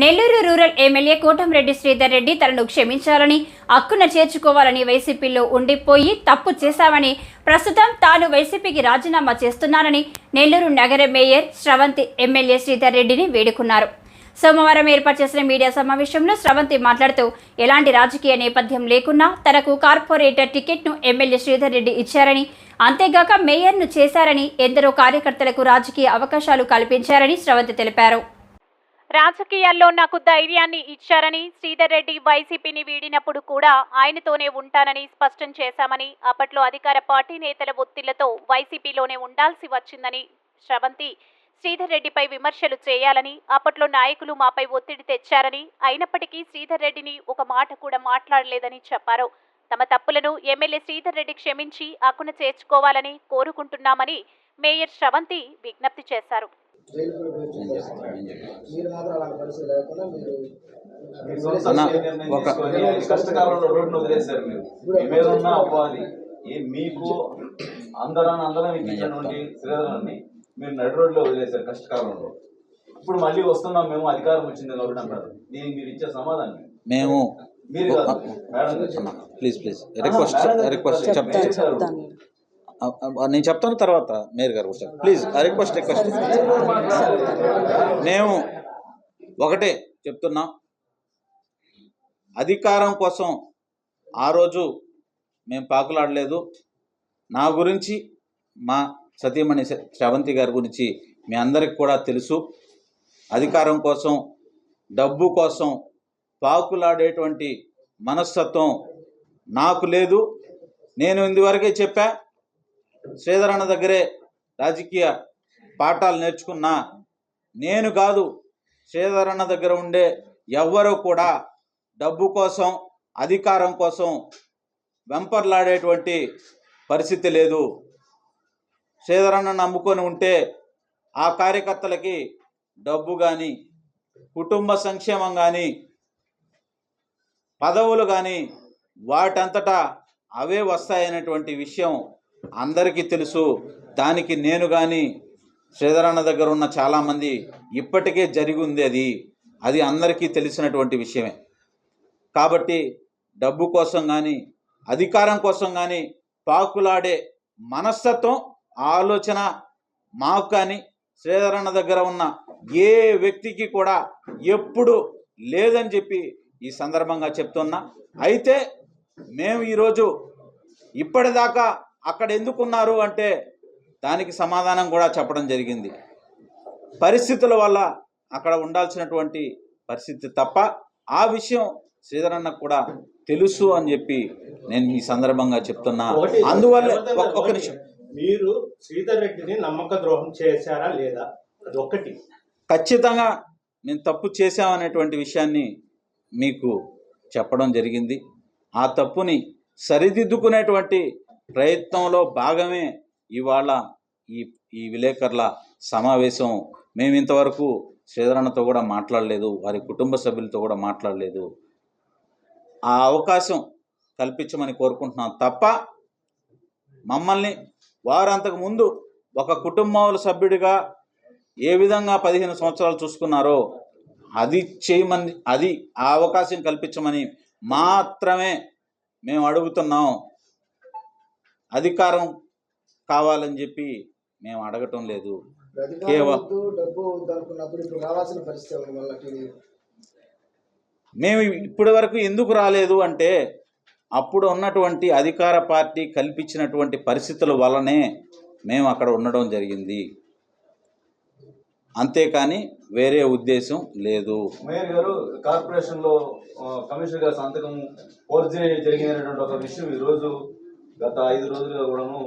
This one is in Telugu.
నెల్లూరు రూరల్ ఎమ్మెల్యే కోటంరెడ్డి శ్రీధర్ రెడ్డి తనను క్షమించాలని హక్కున చేర్చుకోవాలని వైసీపీలో ఉండిపోయి తప్పు చేశామని ప్రస్తుతం తాను వైసీపీకి రాజీనామా చేస్తున్నానని నెల్లూరు నగర మేయర్ స్రవంతి ఎమ్మెల్యే శ్రీధర్ రెడ్డిని వేడుకున్నారు. సోమవారం ఏర్పాటు చేసిన మీడియా సమావేశంలో స్రవంతి మాట్లాడుతూ ఎలాంటి రాజకీయ నేపథ్యం లేకున్నా తనకు కార్పొరేటర్ టికెట్ను ఎమ్మెల్యే శ్రీధర్ రెడ్డి ఇచ్చారని అంతేగాక మేయర్ను చేశారని ఎందరో కార్యకర్తలకు రాజకీయ అవకాశాలు కల్పించారని స్రవంతి తెలిపారు. రాజకీయాల్లో నాకు ధైర్యాన్ని ఇచ్చారని శ్రీధర్ రెడ్డి వైసీపీని వీడినప్పుడు కూడా ఆయనతోనే ఉంటానని స్పష్టం చేశామని అప్పట్లో అధికార పార్టీ నేతల ఒత్తిళ్ళతో వైసీపీలోనే ఉండాల్సి వచ్చిందని శ్రవంతి శ్రీధర్ రెడ్డిపై విమర్శలు చేయాలని అప్పట్లో నాయకులు మాపై ఒత్తిడి తెచ్చారని అయినప్పటికీ శ్రీధర్ రెడ్డిని ఒక మాట కూడా మాట్లాడలేదని చెప్పారు. తమ తప్పులను ఎమ్మెల్యే శ్రీధర్ రెడ్డి క్షమించి అక్కున చేర్చుకోవాలని కోరుకుంటున్నామని మేయర్ శ్రవంతి విజ్ఞప్తి చేశారు. జైలు కూడా మీరు మాత్రం అలాంటి పరిస్థితి లేకుండా మీరు అన్న, ఒక కష్టకాలంలో రోడ్డును వదిలేశారు మీరు. మీ మీద ఉన్న అపవాది ఏ మీకు అందరం అందరం ఇచ్చినటువంటి శ్రీధరాన్ని మీరు నడి రోడ్లో వదిలేశారు కష్టకాలంలో ఇప్పుడు మళ్ళీ వస్తున్నాం మేము అధికారం వచ్చింది కాబట్టి అంటారు. దీనికి మీరు ఇచ్చే సమాధానం? మేము మీరు ప్లీజ్ ప్లీజ్. Request request. చెప్తాను. నేను చెప్తాను తర్వాత మేయర్ గారు కూడా ప్లీజ్ రిక్వెస్ట్ రిక్వెస్ట్ మేము ఒకటే చెప్తున్నాం. అధికారం కోసం ఆ రోజు మేము పాకులాడలేదు. నా గురించి మా సతీమణి శ్రవంతి గారి గురించి మీ అందరికి కూడా తెలుసు. అధికారం కోసం డబ్బు కోసం పాకులాడేటువంటి మనస్తత్వం నాకు లేదు. నేను ఇందువరకే చెప్పా శ్రీధరన్న దగ్గరే రాజకీయ పాఠాలు నేర్చుకున్నా నేను కాదు శ్రీధరన్న దగ్గర ఉండే ఎవ్వరూ కూడా డబ్బు కోసం అధికారం కోసం వెంపర్లాడేటువంటి పరిస్థితి లేదు. శ్రీధరన్న నమ్ముకొని ఉంటే ఆ కార్యకర్తలకి డబ్బు కానీ కుటుంబ సంక్షేమం కానీ పదవులు కానీ వాటంతటా అవే వస్తాయనేటువంటి విషయం అందరికీ తెలుసు దానికి నేను కానీ శ్రీధరన్న దగ్గర ఉన్న చాలామంది ఇప్పటికే జరిగి ఉంది అది. అది అందరికీ తెలిసినటువంటి విషయమే. కాబట్టి డబ్బు కోసం కానీ అధికారం కోసం కానీ పాకులాడే మనస్తత్వం ఆలోచన మాకు కానీ శ్రీధరన్న దగ్గర ఉన్న ఏ వ్యక్తికి కూడా ఎప్పుడు లేదని చెప్పి ఈ సందర్భంగా చెప్తున్నా. అయితే మేము ఈరోజు ఇప్పటిదాకా అక్కడ ఎందుకున్నారు అంటే దానికి సమాధానం కూడా చెప్పడం జరిగింది. పరిస్థితుల వల్ల అక్కడ ఉండాల్సినటువంటి పరిస్థితి తప్ప ఆ విషయం శ్రీధరన్నకు కూడా తెలుసు అని చెప్పి నేను ఈ సందర్భంగా చెప్తున్నా. ఒకటి అందువల్ల ఒకటి. నిమిషం. మీరు శ్రీధర్ రెడ్డిని నమ్మక ద్రోహం చేశారా లేదా? అది ఒక్కటి ఖచ్చితంగా మేము తప్పు చేశామనేటువంటి విషయాన్ని మీకు చెప్పడం జరిగింది. ఆ తప్పుని సరిదిద్దుకునేటువంటి ప్రయత్నంలో భాగమే ఇవాళ ఈ ఈ విలేకరుల సమావేశం. మేము ఇంతవరకు శ్రీధరణతో కూడా మాట్లాడలేదు వారి కుటుంబ సభ్యులతో కూడా మాట్లాడలేదు. ఆ అవకాశం కల్పించమని కోరుకుంటున్నాం తప్ప మమ్మల్ని వారు ముందు ఒక కుటుంబంలో సభ్యుడిగా ఏ విధంగా పదిహేను సంవత్సరాలు చూసుకున్నారో అది చేయమని అది ఆ అవకాశం కల్పించమని మాత్రమే మేము అడుగుతున్నాం. అధికారం కావాలని చెప్పి మేము అడగటం లేదు. అధికారం కేవ- వద్దు డబ్బు వద్దు అనుకున్నప్పుడు ఇప్పుడు రావాల్సిన పరిస్థితి ఉంది మళ్ళీ టీడీపీ మేము ఇప్పటి వరకు ఎందుకు రాలేదు అంటే అప్పుడు ఉన్నటువంటి అధికార పార్టీ కల్పించినటువంటి పరిస్థితుల వల్లనే మేము అక్కడ ఉండడం జరిగింది. అంతేకాని వేరే ఉద్దేశం లేదు. మేయర్ గారు కార్పొరేషన్లో ఆ, కమిషనర్ గారి సంతకం ఫోర్జరీ జరిగినటువంటి ఒక విషయం ఈ రోజు గత ఐదు రోజులుగా కూడాను